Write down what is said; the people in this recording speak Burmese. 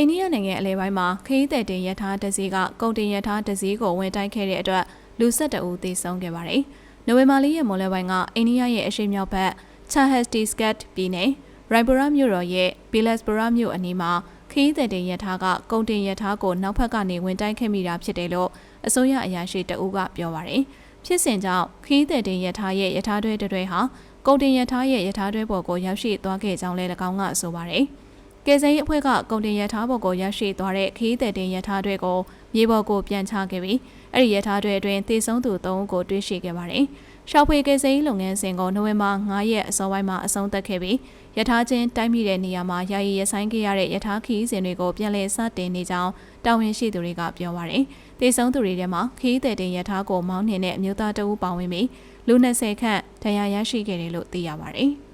အိန္ဒိယနိုင်ငံအလဲပိုင်းမှာခရီးသည်တင်ရထားတစ်စီးကကုန်တင်ရထားတစ်စီးကိုဝင်တိုက်ခဲ့တဲ့အတွက်လူ၁၁ဦးသေဆုံးခဲ့ပါတယ်။နိုဝင်ဘာလရဲ့မွန်လယ်ပိုင်းကအိန္ဒိယရဲ့အရှေ့မြောက်ဘက်ချာဟက်စတီစကတ်ပြည်နယ်ရိုင်ဘူရာမြို့တော်ရဲ့ဘီလက်စဘရာမြို့အနီးမှာခရီးသည်တင်ရထားကကုန်တင်ရထားကိုနောက်ဘက်ကနေဝင်တိုက်ခဲ့မိတာဖြစ်တယ်လို့အစိုးရအရာရှိတအူးကပြောပါတယ်။ဖြစ်စဉ်ကြောင့်ခရီးသည်တင်ရထားရဲ့ရထားတွဲတွဲဟာကုန်တင်ရထားရဲ့ရထားတွဲပေါ်ကိုရောက်ရှိသွားခဲ့ကြောင်းလည်း၎င်းကဆိုပါတယ်။ ကယ်ဆယ်ရေးအဖွဲ့ကကုန်တင်ရထားပေါ်ကိုရောက်ရှိသွားတဲ့ခရီးသည်တင်ရထားတွေကိုမြေပေါ်ကိုပြန်ချခဲ့ပြီးအဲ့ဒီရထားတွေအတွင်းသေဆုံးသူ3ဦးကိုတွေ့ရှိခဲ့ပါတယ်။ရှောက်ဖွေကယ်ဆယ်ရေးလုပ်ငန်းစဉ်ကိုနိုဝင်ဘာ9ရက်အစောပိုင်းမှာအဆုံးသတ်ခဲ့ပြီးရထားချင်းတိုက်မိတဲ့နေရာမှာယာယီရဆိုင်ခဲ့ရတဲ့ရထားခီးစဉ်တွေကိုပြန်လည်စတင်နေကြောင်းတာဝန်ရှိသူတွေကပြောပါတယ်။သေဆုံးသူတွေထဲမှာခီးသည်တင်ရထားကိုမောင်းနှင်တဲ့အမျိုးသားတအူးပါဝင်ပြီးလူ20ခန့်ဒဏ်ရာရရှိခဲ့တယ်လို့သိရပါတယ်။